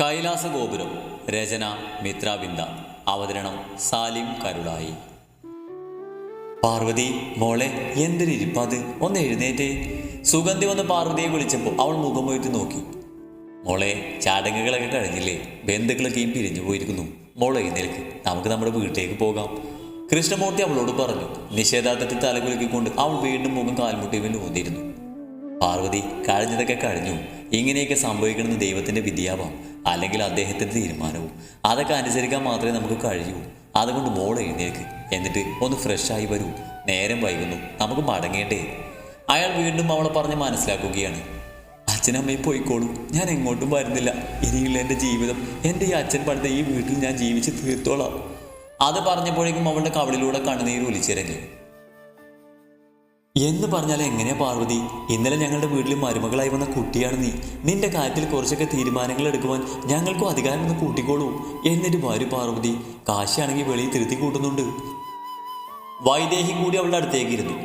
കൈലാസ ഗോപുരം രചന മിത്രാബിന്ദ അവതരണം സാലിം കരുളായി. പാർവതി മോളെ എന്തൊരു ഇരിപ്പാത് ഒന്ന് എഴുന്നേറ്റേ. സുഗന്ധി വന്ന് പാർവതിയെ വിളിച്ചപ്പോൾ അവൾ മുഖം പോയിട്ട് നോക്കി. മോളെ ചടങ്ങുകളൊക്കെ കഴിഞ്ഞില്ലേ? ബന്ധുക്കളൊക്കെയും പിരിഞ്ഞു പോയിരിക്കുന്നു. മോളെ എഴുന്നേൽക്ക്. നമുക്ക് നമ്മുടെ വീട്ടിലേക്ക് പോകാം. കൃഷ്ണമൂർത്തി അവളോട് പറഞ്ഞു. നിഷേധാർത്ഥത്തിൽ തലകുലുക്കിക്കൊണ്ട് അവൾ വീണ്ടും മുഖം കാൽമുട്ടിവിൽ ഊന്നിയിരുന്നു. പാർവതി കഴിഞ്ഞതൊക്കെ കഴിഞ്ഞു. ഇങ്ങനെയൊക്കെ സംഭവിക്കണമെന്ന് ദൈവത്തിന്റെ വിധിയാവാം അല്ലെങ്കിൽ അദ്ദേഹത്തിന്റെ തീരുമാനവും. അതൊക്കെ അനുസരിക്കാൻ മാത്രമേ നമുക്ക് കഴിയൂ. അതുകൊണ്ട് മോൾ എഴുന്നേക്ക് എന്നിട്ട് ഒന്ന് ഫ്രഷായി വരൂ. നേരം വൈകുന്നു. നമുക്ക് മടങ്ങേണ്ടേ. അയാൾ വീണ്ടും അവളെ പറഞ്ഞ് മനസ്സിലാക്കുകയാണ്. അച്ഛനമ്മയും പോയിക്കോളൂ. ഞാൻ എങ്ങോട്ടും വരുന്നില്ല. ഇനിയുള്ള എന്റെ ജീവിതം എന്റെ ഈ അച്ഛൻ പണിത ഈ വീട്ടിൽ ഞാൻ ജീവിച്ച് തീർത്തോളാം. അത് പറഞ്ഞപ്പോഴേക്കും അവളുടെ കവളിലൂടെ കണ്ണുനീര് ഒലിച്ചിറങ്ങി. എന്ന് പറഞ്ഞാൽ എങ്ങനെയാ പാർവതി? ഇന്നലെ ഞങ്ങളുടെ വീട്ടിൽ മരുമകളായി വന്ന കുട്ടിയാണ് നീ. നിന്റെ കാര്യത്തിൽ കുറച്ചൊക്കെ തീരുമാനങ്ങൾ എടുക്കുവാൻ ഞങ്ങൾക്കും അധികാരം ഒന്ന് കൂട്ടിക്കോളൂ. എന്നിട്ട് വരൂ പാർവതി. കാശിയാണെങ്കിൽ വെളിയിൽ തിരുത്തി കൂട്ടുന്നുണ്ട്. വൈദേഹി കൂടി അവളുടെ അടുത്തേക്ക് ഇരുന്നു.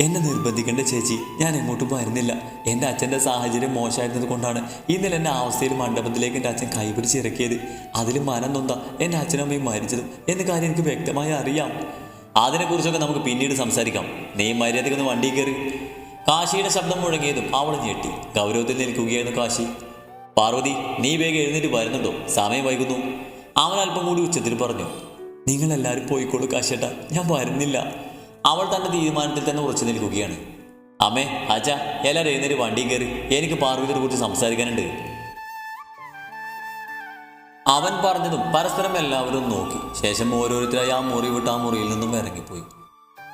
എന്നെ നിർബന്ധിക്കേണ്ട ചേച്ചി ഞാൻ എങ്ങോട്ടും വരുന്നില്ല. എന്റെ അച്ഛന്റെ സാഹചര്യം മോശമായിരുന്നത് കൊണ്ടാണ് ഇന്നലെ എന്റെ അവസ്ഥയിൽ മണ്ഡപത്തിലേക്ക് എന്റെ അച്ഛൻ കൈപിടിച്ചിറക്കിയത് അതിൽ മനം നൊന്ത എന്റെ അച്ഛനമ്മയും മരിച്ചതും. എന്ന കാര്യം എനിക്ക് വ്യക്തമായി അറിയാം. അതിനെക്കുറിച്ചൊക്കെ നമുക്ക് പിന്നീട് സംസാരിക്കാം. നീ മര്യാദയ്ക്കൊന്ന് വണ്ടി കയറി. കാശിയുടെ ശബ്ദം മുഴങ്ങിയതും അവൾ ഞെട്ടി. ഗൗരവത്തിൽ നിൽക്കുകയായിരുന്നു കാശി. പാർവതി നീ വേഗം എഴുന്നേറ്റ് വരുന്നുണ്ടോ? സമയം വൈകുന്നു. അവൻ അല്പം കൂടി ഉച്ചത്തിൽ പറഞ്ഞു. നിങ്ങളെല്ലാവരും പോയിക്കോളൂ കാശേട്ട ഞാൻ വരുന്നില്ല. അവൾ തന്റെ തീരുമാനത്തിൽ തന്നെ ഉറച്ചു നിൽക്കുകയാണ്. അമ്മേ അച്ഛ എല്ലാവരും എഴുന്നേറ്റ് വണ്ടി കയറി. എനിക്ക് പാർവതിയെ കുറിച്ച് സംസാരിക്കാനുണ്ട്. അവൻ പറഞ്ഞതും പരസ്പരം എല്ലാവരും നോക്കി. ശേഷം ഓരോരുത്തരായി ആ മുറി വിട്ട് ആ മുറിയിൽ നിന്നും ഇറങ്ങിപ്പോയി.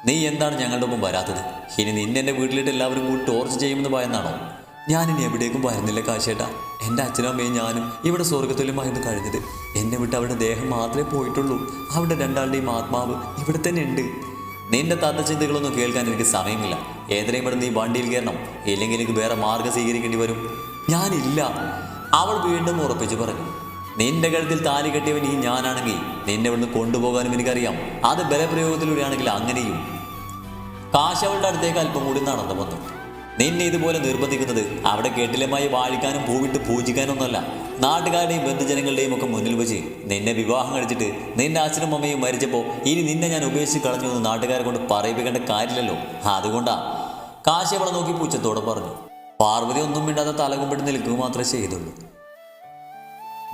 നീ എന്താണ് ഞങ്ങളുടെ ഒപ്പം വരാത്തത്? ഇനി നിന്നെ എന്റെ വീട്ടിലിട്ട് എല്ലാവരും കൂടി ടോർച്ച് ചെയ്യുമെന്ന് ഭയന്നാണോ? ഞാനിനി എവിടേക്കും വരുന്നില്ല കാശേട്ടാ. എന്റെ അച്ഛനും അമ്മയും ഞാനും ഇവിടെ സ്വർഗത്തുല്യമായിരുന്നു കഴിഞ്ഞത്. എന്നെ വിട്ട് അവരുടെ ദേഹം മാത്രമേ പോയിട്ടുള്ളൂ. അവരുടെ രണ്ടാളുടെയും ആത്മാവ് ഇവിടെ തന്നെ ഉണ്ട്. നിന്റെ തത്ത ചിന്തകളൊന്നും കേൾക്കാൻ എനിക്ക് സമയമില്ല. ഏതിനെയും ഇവിടെ നീ വണ്ടിയിൽ കയറണം. ഇല്ലെങ്കിൽ എനിക്ക് വേറെ മാർഗം സ്വീകരിക്കേണ്ടി വരും. ഞാനില്ല. അവൾ വീണ്ടും ഉറപ്പിച്ചു പറഞ്ഞു. നിന്റെ കഴുത്തിൽ താലി കെട്ടിയവൻ ഈ ഞാനാണെങ്കിൽ നിന്നെ ഇവിടുന്ന് കൊണ്ടുപോകാനും എനിക്കറിയാം. അത് ബലപ്രയോഗത്തിലൂടെയാണെങ്കിൽ അങ്ങനെയും. കാശ് അവളുടെ അടുത്തേക്ക് അല്പം കൂടി നടന്നു വന്നു. നിന്നെ ഇതുപോലെ നിർബന്ധിക്കുന്നത് അവിടെ കെട്ടിലമായി വാഴിക്കാനും പൂവിട്ട് പൂജിക്കാനൊന്നുമല്ല. നാട്ടുകാരുടെയും ബന്ധുജനങ്ങളുടെയും ഒക്കെ മുന്നിൽ വെച്ച് നിന്നെ വിവാഹം കഴിച്ചിട്ട് നിന്റെ അച്ഛനും അമ്മയും മരിച്ചപ്പോൾ ഇനി നിന്നെ ഞാൻ ഉപേക്ഷിച്ച് കളഞ്ഞു എന്ന് നാട്ടുകാരെ കൊണ്ട് പറയിപ്പിക്കേണ്ട കാര്യമില്ലല്ലോ. അതുകൊണ്ടാ. കാശവളെ നോക്കി പൂച്ചത്തോടെ പറഞ്ഞു. പാർവതി ഒന്നും മിണ്ടാതെ തലകുമ്പിട്ട് നിൽക്കുക മാത്രമേ ചെയ്തുള്ളൂ.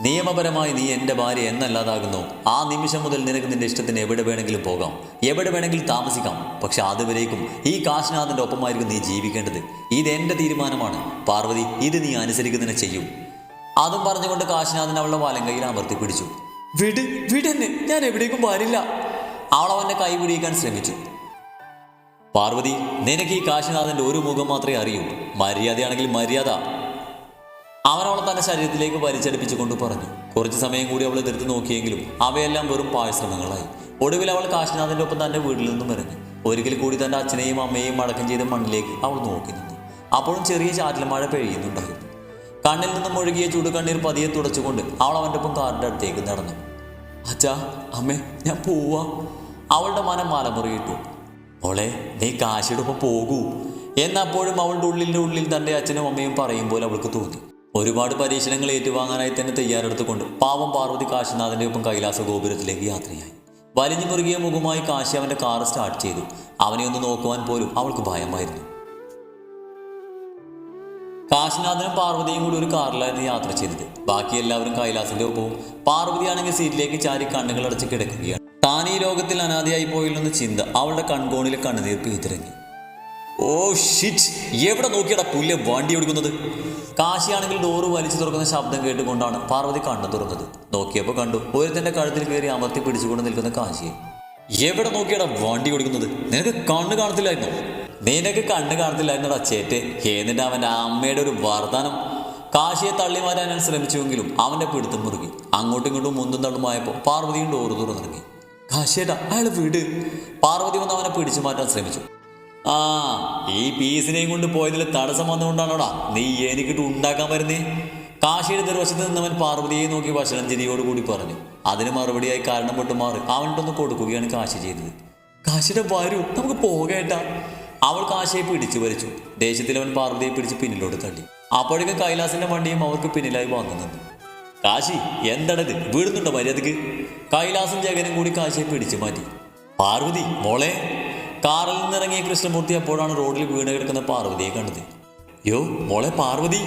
നിയമപരമായി നീ എന്റെ ഭാര്യ എന്നല്ലാതാകുന്നു. ആ നിമിഷം മുതൽ നിനക്ക് നിന്റെ ഇഷ്ടത്തിന് എവിടെ വേണമെങ്കിലും പോകാം. എവിടെ വേണമെങ്കിലും താമസിക്കാം. പക്ഷെ അതുവരേക്കും ഈ കാശ്നാഥന്റെ ഒപ്പമായിരിക്കും നീ ജീവിക്കേണ്ടത്. ഇത് എന്റെ തീരുമാനമാണ്. പാർവതി ഇത് നീ അനുസരിക്കുന്നതിനെ ചെയ്യും. അതും പറഞ്ഞുകൊണ്ട് കാശിനാഥൻ അവളുടെ വാലം കയ്യിൽ അമർത്തി പിടിച്ചു. വിട് വിടെന്നെ ഞാൻ എവിടേക്കും വരില്ല അവൾ കൈ പിടിക്കാൻ ശ്രമിച്ചു. പാർവതി നിനക്ക് ഈ കാശിനാഥന്റെ ഒരു മുഖം മാത്രമേ അറിയൂ. മര്യാദയാണെങ്കിൽ മര്യാദ. അവൻ അവളെ തന്റെ ശരീരത്തിലേക്ക് വലിച്ചടിപ്പിച്ചുകൊണ്ട് പറഞ്ഞു. കുറച്ച് സമയം കൂടി അവൾ എതിർത്ത് നോക്കിയെങ്കിലും അവയെല്ലാം വെറും പായശ്രമങ്ങളായി ഒടുവിൽ അവൾ കാശിനാഥന്റെ ഒപ്പം തന്റെ വീട്ടിൽ നിന്നും ഇറങ്ങി. ഒരിക്കൽ കൂടി തന്റെ അച്ഛനെയും അമ്മയെയും അടക്കം ചെയ്ത മണ്ണിലേക്ക് അവൾ നോക്കി നിന്നു. അപ്പോഴും ചെറിയ ചാറ്റൽ പെയ്യുന്നുണ്ടായിരുന്നു. കണ്ണിൽ നിന്നും ഒഴുകിയ ചൂട് കണ്ണീർ പതിയെ തുടച്ചുകൊണ്ട് അവൾ അവന്റെ ഒപ്പം കാറിന്റെ അടുത്തേക്ക് നടന്നു. അച്ഛാ അമ്മേ ഞാൻ പോവാ. അവളുടെ മനം മലമുറിയിട്ടു. ഓളെ നീ കാശിയുടെ ഒപ്പം പോകൂ. എന്നപ്പോഴും അവളുടെ ഉള്ളിന്റെ ഉള്ളിൽ തന്റെ അച്ഛനും അമ്മയും പറയുമ്പോൾ അവൾക്ക് തോന്നി. ഒരുപാട് പരീക്ഷണങ്ങൾ ഏറ്റുവാങ്ങാനായി തന്നെ തയ്യാറെടുത്തുകൊണ്ട് പാവം പാർവതി കാശിനാഥന്റെ ഒപ്പം കൈലാസ ഗോപുരത്തിലേക്ക് യാത്രയായി. വലിഞ്ഞു മുറുകിയ മുഖമായി കാശി അവന്റെ കാർ സ്റ്റാർട്ട് ചെയ്തു. അവനെ ഒന്ന് നോക്കുവാൻ പോലും അവൾക്ക് ഭയമായിരുന്നു. കാശിനാഥനും പാർവതിയും കൂടി ഒരു കാറിലായിരുന്നു യാത്ര ചെയ്തത്. ബാക്കി എല്ലാവരും കൈലാസിന്റെ ഒപ്പവും പാർവതിയാണെങ്കിൽ സീറ്റിലേക്ക് ചാരി കണ്ണുകൾ അടച്ച് കിടക്കുകയാണ്. താൻ ഈ ലോകത്തിൽ അനാഥയായി പോയില്ലെന്ന ചിന്ത അവളുടെ കൺകോണിലെ കണ്ണുനീർ പെയ്തിറങ്ങി ഓ ഷിറ്റ് എവിടെ നോക്കിയടാ പുല്ലെ വണ്ടി ഓടിക്കുന്നത് കാശിയാണെങ്കിൽ ഡോറ് വലിച്ചു തുറക്കുന്ന ശബ്ദം കേട്ടുകൊണ്ടാണ് പാർവതി കണ്ണു തുറന്നത്. നോക്കിയപ്പോൾ കണ്ടു ഒരുത്തന്റെ കഴുത്തിൽ കയറി അമർത്തി പിടിച്ചുകൊണ്ട് നിൽക്കുന്ന കാശിയെ. എവിടെ നോക്കിയടാ വണ്ടി ഓടിക്കുന്നത് നിനക്ക് കണ്ണ് കാണത്തില്ലായിരുന്നു? നിനക്ക് കണ്ണ് കാണത്തില്ലായിരുന്നടാ ചേറ്റെ എന്നിട്ട് അവന്റെ അമ്മയുടെ ഒരു വർധനം കാശിയെ തള്ളി മാറാൻ ഞാൻ ശ്രമിച്ചുവെങ്കിലും അവന്റെ പിടുത്തം മുറുകി. അങ്ങോട്ടും ഇങ്ങോട്ടും മുന്തും തള്ളുമായപ്പോൾ പാർവതിയും ഡോറ് തുറന്നിറങ്ങി. കാശിയേട്ടാ അയാൾ വീട്. പാർവതി വന്ന് അവനെ പിടിച്ചു മാറ്റാൻ ശ്രമിച്ചു. ആ ഈ പീസിനെയും കൊണ്ട് പോയതിൽ തടസ്സം വന്നുകൊണ്ടാണോടാ നീ എനിക്കിട്ട് ഉണ്ടാക്കാൻ വരുന്നേ? കാശിയുടെ ദുർവശത്ത് നിന്നവൻ പാർവതിയെ നോക്കി വശനം ചിരിയോട് കൂടി പറഞ്ഞു. അതിന് മറുപടിയായി കാരണം പൊട്ട് മാറി. അവന്റെ കൊടുക്കുകയാണ് കാശി ചെയ്തത്. കാശിയുടെ വരൂ നമുക്ക് പോകേട്ട. അവൾ കാശിയെ പിടിച്ചു വലിച്ചു. ദേഷ്യത്തിൽ അവൻ പാർവതിയെ പിടിച്ച് പിന്നിലോട്ട് തള്ളി. അപ്പോഴേക്കും കൈലാസിന്റെ വണ്ടിയും അവർക്ക് പിന്നിലായി വന്നു നിന്നു. കാശി എന്തടത് വീടുന്നുണ്ടോ മര്യാദയ്ക്ക്? കൈലാസും ജഗനും കൂടി കാശിയെ പിടിച്ചു മാറ്റി. പാർവതി മോളെ കാറിൽ നിന്നിറങ്ങിയ കൃഷ്ണമൂർത്തി അപ്പോഴാണ് റോഡിൽ വീണ് കിടക്കുന്ന പാർവതിയെ കണ്ടത്. യോ മോളെ പാർവതി.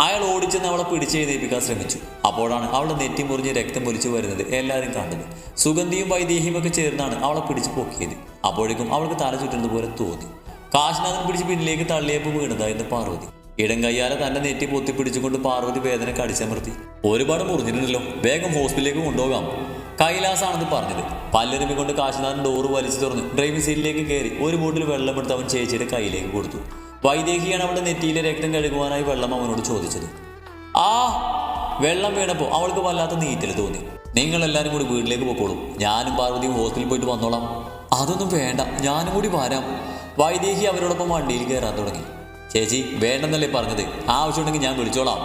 അയാൾ ഓടിച്ചെന്ന് അവളെ പിടിച്ചെഴുന്നേൽപ്പിക്കാൻ ശ്രമിച്ചു. അപ്പോഴാണ് അവളുടെ നെറ്റി മുറിഞ്ഞ് രക്തം ഒലിച്ചു വരുന്നത് എല്ലാവരും കണ്ടത്. സുഗന്ധിയും വൈദേഹിയും ഒക്കെ ചേർന്നാണ് അവളെ പിടിച്ചു പൊക്കിയത്. അപ്പോഴേക്കും അവൾക്ക് തല ചുറ്റുന്നത് പോലെ തോന്നി. കാശിനാഥൻ പിടിച്ച് പിന്നിലേക്ക് തള്ളിയപ്പോൾ വീണതായിരുന്നു പാർവതി. ഇടം കയ്യാലെ തന്റെ നെറ്റി പൊത്തി പിടിച്ചുകൊണ്ട് പാർവതി വേദന കടിച്ചമർത്തി. ഒരുപാട് മുറിഞ്ഞിട്ടുണ്ടല്ലോ വേഗം ഹോസ്പിറ്റലിലേക്ക് കൊണ്ടുപോകാം. കൈലാസാണെന്ന് പറഞ്ഞത്. പല്ലരുമി കൊണ്ട് കാശിനാഥൻ ഡോറ് വലിച്ചു തുറന്ന്. ഡ്രൈവിംഗ് സീറ്റിലേക്ക് കയറി ഒരു ബോട്ടിൽ വെള്ളമെടുത്ത് അവൻ ചേച്ചിയുടെ കയ്യിലേക്ക് കൊടുത്തു. വൈദേഹിയാണ് അവളുടെ നെറ്റിയിലെ രക്തം കഴുകുവാനായി വെള്ളം അവനോട് ചോദിച്ചത്. ആ വെള്ളം വീണപ്പോൾ അവൾക്ക് വല്ലാത്ത നീറ്റൽ തോന്നി. നിങ്ങൾ എല്ലാവരും കൂടി വീട്ടിലേക്ക് പോയിക്കോളൂ ഞാനും പാർവതിയും ഹോസ്റ്റലിൽ പോയിട്ട് വന്നോളാം. അതൊന്നും വേണ്ട ഞാനും കൂടി വരാം. വൈദേഹി അവരോടൊപ്പം വണ്ടിയിൽ കയറാൻ തുടങ്ങി. ചേച്ചി വേണ്ടെന്നല്ലേ പറഞ്ഞത്? ആവശ്യമുണ്ടെങ്കിൽ ഞാൻ വിളിച്ചോളാം.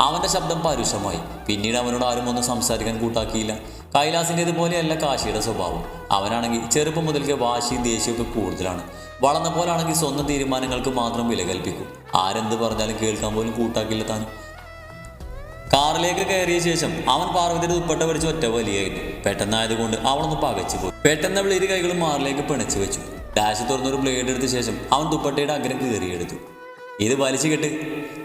അവന്റെ ശബ്ദം പരുഷമായി. പിന്നീട് അവനോട് ആരും ഒന്നും സംസാരിക്കാൻ കൂട്ടാക്കിയില്ല. കൈലാസിന്റെത് പോലെയല്ല കാശിയുടെ സ്വഭാവം. അവനാണെങ്കിൽ ചെറുപ്പം മുതൽക്കേ വാശിയും ദേഷ്യമൊക്കെ കൂടുതലാണ്. വളർന്ന പോലാണെങ്കിൽ സ്വന്തം തീരുമാനങ്ങൾക്ക് മാത്രം വില കൽപ്പിക്കും. ആരെന്ത് പറഞ്ഞാലും കേൾക്കാൻ പോലും കൂട്ടാക്കില്ല താനും കാറിലേക്ക് കയറിയ ശേഷം അവൻ പാർവതിയുടെ ദുപ്പട്ട പിടിച്ച് ഒറ്റ വലിയായിരുന്നു പെട്ടെന്നായതുകൊണ്ട് അവളൊന്ന് പകച്ചു പോയി. പെട്ടെന്ന് ഇരു കൈകളും മാറിലേക്ക് പിണച്ചു വെച്ചു. ഡാഷ് തുറന്നൊരു ബ്ലേഡ് എടുത്ത ശേഷം അവൻ ദുപ്പട്ടയുടെ അഗ്രം കീറിയെടുത്തു. ഇത് വലിച്ചു കെട്ട്.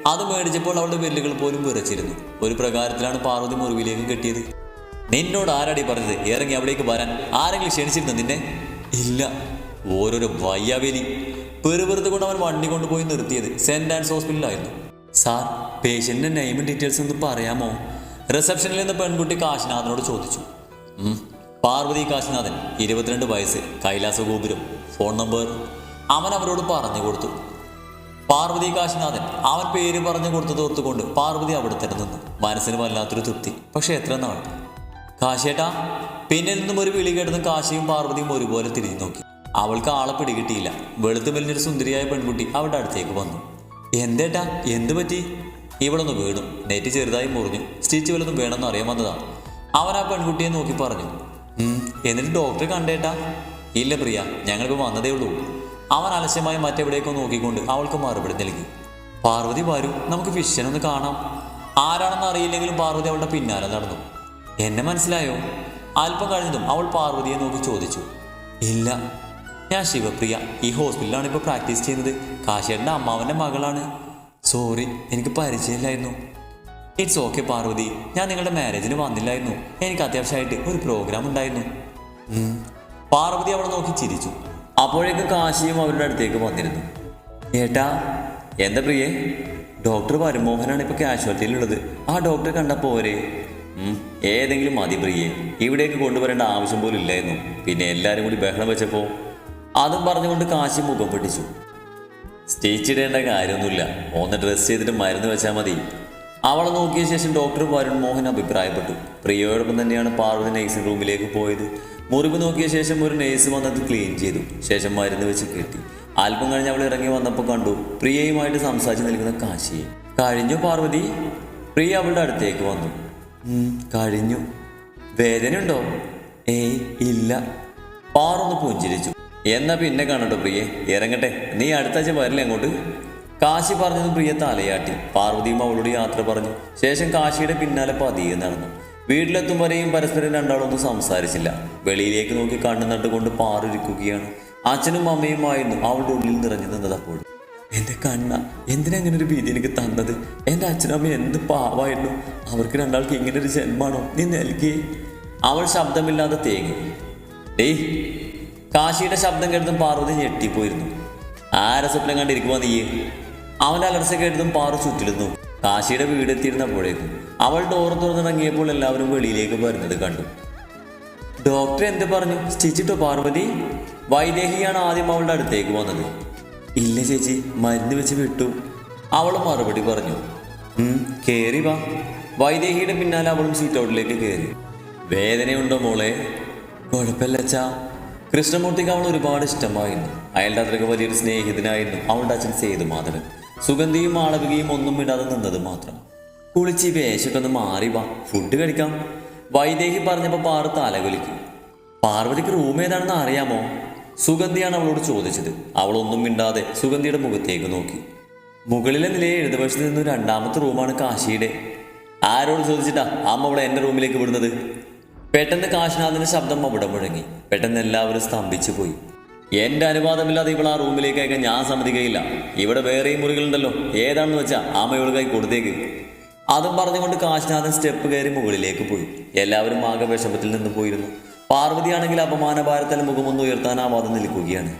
അത് മേടിച്ചപ്പോൾ അവളുടെ വെല്ലുകൾ പോലും വിറച്ചിരുന്നു. ഒരു പ്രകാരത്തിലാണ് പാർവതി മുറിവിലേക്ക് കെട്ടിയത്. നിന്നോട് ആരാടി പറഞ്ഞത്? ഇറങ്ങി അവിടേക്ക് വരാൻ ആരെങ്കിലും ക്ഷണിച്ചിരുന്നു നിന്നെ? ഇല്ല. ഓരോരോ വയ്യാവേലി. പെറുപെറുത്ത് കൊണ്ട് അവൻ വണ്ടി കൊണ്ടുപോയി നിർത്തിയത് സെന്റ് ആൻഡ്സ് ഹോസ്പിറ്റലിലായിരുന്നു. സാർ പേഷ്യന്റിന്റെ നെയിമും ഡീറ്റെയിൽസ് ഒന്ന് പറയാമോ? റിസപ്ഷനിൽ നിന്ന് പെൺകുട്ടി കാശിനാഥനോട് ചോദിച്ചു. പാർവതി കാശിനാഥൻ ഇരുപത്തിരണ്ട് വയസ്സ് കൈലാസ ഗോപുരം ഫോൺ നമ്പർ അവൻ അവരോട് പറഞ്ഞു കൊടുത്തു. പാർവതി കാശിനാഥൻ അവൻ പേര് പറഞ്ഞു കൊടുത്തത് ഓർത്തുകൊണ്ട് പാർവതി അവിടെ തന്നെ നിന്നു. മനസ്സിന് വല്ലാത്തൊരു തൃപ്തി. പക്ഷെ എത്ര നാൾ? കാശേട്ടാ പിന്നിൽ നിന്നും ഒരു വിളി കേട്ടതും കാശിയും പാർവതിയും ഒരുപോലെ തിരിഞ്ഞു നോക്കി. അവൾക്ക് ആളെ പിടികിട്ടിയില്ല. വെളുത്തു മെലിഞ്ഞൊരു സുന്ദരിയായ പെൺകുട്ടി അവളുടെ അടുത്തേക്ക് വന്നു. എന്തേട്ടാ എന്ത് പറ്റി? ഇവളൊന്ന് വീണു. നെറ്റ് ചെറുതായി മുറിഞ്ഞു. സ്റ്റിച്ച് വല്ലതും വേണമെന്ന് അറിയാൻ വന്നതാണ് അവൻ ആ പെൺകുട്ടിയെ നോക്കി പറഞ്ഞു. "ഉം, എന്നിട്ട് ഡോക്ടറെ കണ്ടേട്ടാ? ഇല്ല പ്രിയ ഞങ്ങളിപ്പോൾ വന്നതേ ഉള്ളൂ. അവൻ അലസ്യമായി മറ്റെവിടേക്കോ നോക്കിക്കൊണ്ട് അവൾക്ക് മറുപടി നൽകി. പാർവതി വരൂ നമുക്ക് ഫിഷനൊന്ന് കാണാം. ആരാണെന്ന് അറിയില്ലെങ്കിലും പാർവതി അവളുടെ പിന്നാലെ നടന്നു. എന്നെ മനസ്സിലായോ? അല്പം കഴിഞ്ഞതും അവൾ പാർവതിയെ നോക്കി ചോദിച്ചു. ഇല്ല ഞാൻ ശിവപ്രിയ ഈ ഹോസ്പിറ്റലിലാണ് ഇപ്പോൾ പ്രാക്ടീസ് ചെയ്യുന്നത്. കാശേട്ടന്റെ അമ്മാവന്റെ മകളാണ്. സോറി എനിക്ക് പരിചയമില്ലായിരുന്നു. It's okay Parvathi. ഞാൻ നിങ്ങളുടെ മാരേജിന് വന്നില്ലായിരുന്നു. എനിക്ക് അത്യാവശ്യമായിട്ട് ഒരു പ്രോഗ്രാം ഉണ്ടായിരുന്നു. പാർവതി അവളെ നോക്കി ചിരിച്ചു. അപ്പോഴേക്കും കാശിയും അവരുടെ അടുത്തേക്ക് വന്നിരുന്നു. ഏട്ടാ എന്താ പ്രിയേ? ഡോക്ടർ വരുമോഹനാണ് ഇപ്പോൾ കാഷ്വാലിറ്റിയിലുള്ളത് ആ ഡോക്ടറെ കണ്ടപ്പോ ഏതെങ്കിലും മതി പ്രിയേ ഇവിടേക്ക് കൊണ്ടുവരേണ്ട ആവശ്യം പോലും ഇല്ലായിരുന്നു. പിന്നെ എല്ലാവരും കൂടി ബഹളം വെച്ചപ്പോൾ അതും പറഞ്ഞുകൊണ്ട് കാശി മുഖം പൊട്ടിച്ചു. സ്റ്റിച്ച് ഇടേണ്ട കാര്യമൊന്നുമില്ല. ഒന്ന് ഡ്രസ്സ് ചെയ്തിട്ട് മരുന്ന് വെച്ചാൽ മതി. അവളെ നോക്കിയ ശേഷം ഡോക്ടർ വരുൺ മോഹൻ അഭിപ്രായപ്പെട്ടു. പ്രിയയോടൊപ്പം തന്നെയാണ് പാർവതി നേഴ്സിംഗ് റൂമിലേക്ക് പോയത്. മുറിവ് നോക്കിയ ശേഷം ഒരു നേഴ്സ് വന്നത് ക്ലീൻ ചെയ്തു. ശേഷം മരുന്ന് വെച്ച് കെട്ടി. അല്പം കഴിഞ്ഞ് അവൾ ഇറങ്ങി വന്നപ്പോൾ കണ്ടു പ്രിയയുമായിട്ട് സംസാരിച്ച് നിൽക്കുന്ന കാശിയെ. കഴിഞ്ഞു പാർവതി. പ്രിയ അവളുടെ അടുത്തേക്ക് വന്നു. "ഉം, കഴിഞ്ഞു. വേദനയുണ്ടോ? ഏയ് ഇല്ല. പാറൊന്ന് പുഞ്ചിരിച്ചു. എന്നാ പിന്നെ കാണട്ടോ പ്രിയെ? ഇറങ്ങട്ടെ. നീ അടുത്ത ആഴ്ച വരില്ലേ അങ്ങോട്ട്? കാശി പറഞ്ഞതും പ്രിയ തലയാട്ടി. പാർവതിയും അവളോട് യാത്ര പറഞ്ഞു. ശേഷം കാശിയുടെ പിന്നാലെ പതിയെ നടന്നു. വീട്ടിലെത്തും വരെയും പരസ്പരം രണ്ടാളൊന്നും സംസാരിച്ചില്ല. വെളിയിലേക്ക് നോക്കി കണ്ണു നട്ടുകൊണ്ട് പാറിരിക്കുകയാണ്. അച്ഛനും അമ്മയുമായിരുന്നു അവളുടെ ഉള്ളിൽ നിറഞ്ഞു നിന്നത് അപ്പോൾ എന്റെ കണ്ണ എന്തിനാ ഇങ്ങനെ ഒരു ഭീതി എനിക്ക് തന്നത്? എന്റെ അച്ഛനമ്മ എന്ത് പാവായിരുന്നു? അവർക്ക് രണ്ടാൾക്ക് ഇങ്ങനെ ഒരു ജന്മാണോ? നീ നൽകി. അവൾ ശബ്ദമില്ലാതെ തേങ്ങി. ഡേയ് കാശിയുടെ ശബ്ദം കേട്ടതും പാർവതി ഞെട്ടിപ്പോയിരുന്നു. ആരെ സ്വപ്നം കണ്ടിരിക്കുവാ നീ? അവന്റെ അലർച്ച കേട്ടതും പാറു ചുറ്റിരുന്നു കാശിയുടെ വീടെത്തിയിരുന്നപ്പോഴേക്കും അവൾ ഡോർ തുറന്നിറങ്ങിയപ്പോൾ എല്ലാവരും വെളിയിലേക്ക് വരുന്നത് കണ്ടു. ഡോക്ടർ എന്ത് പറഞ്ഞു? സ്റ്റിച്ചിട്ടോ പാർവതി? വൈദേഹിയാണ് ആദ്യം അവളുടെ അടുത്തേക്ക് വന്നത്. ഇല്ല ചേച്ചി മരുന്ന് വെച്ച് വിട്ടു. അവൾ മറുപടി പറഞ്ഞു "ഉം, കേറി വാ. വൈദേഹിയുടെ പിന്നാലെ അവളും സീറ്റ് ഔട്ടിലേക്ക് കയറി വേദനയുണ്ടോ മോളെ? കുഴപ്പമില്ല അച്ഛാ. കൃഷ്ണമൂർത്തിക്ക് അവൾ ഒരുപാട് ഇഷ്ടമായിരുന്നു. അയാളുടെ അത്രയ്ക്ക് വലിയൊരു സ്നേഹിതനായിരുന്നു അവളുടെ അച്ഛൻ സേതുമാധവൻ സുഗന്ധിയും മാളവികയും ഒന്നും ഇടാതെ നിന്നത് മാത്രം. കുളിച്ച് വേശൊക്കെ ഒന്ന് മാറി വാ. ഫുഡ് കഴിക്കാം. വൈദേഹി പറഞ്ഞപ്പോൾ പാറു തലകുലിക്കും. പാർവതിക്ക് റൂം ഏതാണെന്ന് അറിയാമോ? സുഗന്ധിയാണ് അവളോട് ചോദിച്ചത്. അവളൊന്നും മിണ്ടാതെ സുഗന്ധിയുടെ മുഖത്തേക്ക് നോക്കി. മുകളിലെ നിലയെ ഇടതുപക്ഷത്ത് നിന്ന് രണ്ടാമത്തെ റൂമാണ് കാശിയുടെ. ആരോട് ചോദിച്ചിട്ടാ അമ്മ അവളെ എന്റെ റൂമിലേക്ക് വിടുന്നത്? പെട്ടെന്ന് കാശിനാഥിന്റെ ശബ്ദം അവിടെ മുഴങ്ങി. പെട്ടെന്ന് എല്ലാവരും സ്തംഭിച്ചു പോയി. എന്റെ അനുവാദമില്ലാതെ ഇവൾ ആ റൂമിലേക്ക് അയക്കാൻ ഞാൻ സമ്മതിക്കുകയില്ല. ഇവിടെ വേറെയും മുറികളുണ്ടല്ലോ. ഏതാണെന്ന് വെച്ചാ അമ്മ ഇവൾ കൈ കൊടുത്തേക്ക്. അതും പറഞ്ഞുകൊണ്ട് കാശിനാഥൻ സ്റ്റെപ്പ് കയറി മുകളിലേക്ക് പോയി. എല്ലാവരും ആകെ വിഷമത്തിൽ നിന്ന് പോയിരുന്നു. പാർവതിയാണെങ്കിൽ അപമാനഭാരത്തിൽ മുഖമൊന്നും ഉയർത്താനാവാതെ നിൽക്കുകയാണ്.